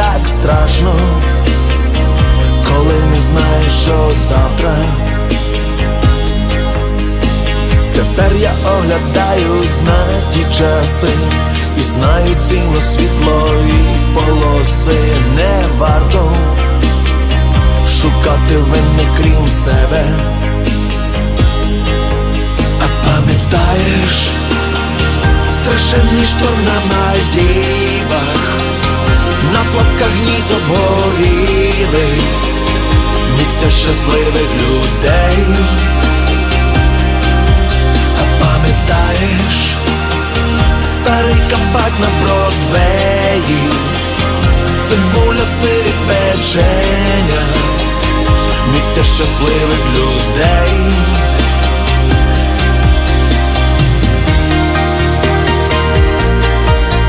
так страшно, коли не знаєш, що завтра. Тепер я оглядаю знаті часи і знаю ціну світло і полоси не варто шукати винни крім себе. А пам'ятаєш, страшенні шторм на Мальді на фотках ніс обгоріли місця щасливих людей. А пам'ятаєш старий кабак на Бродвеї, цибуля сирі печення, місця щасливих людей.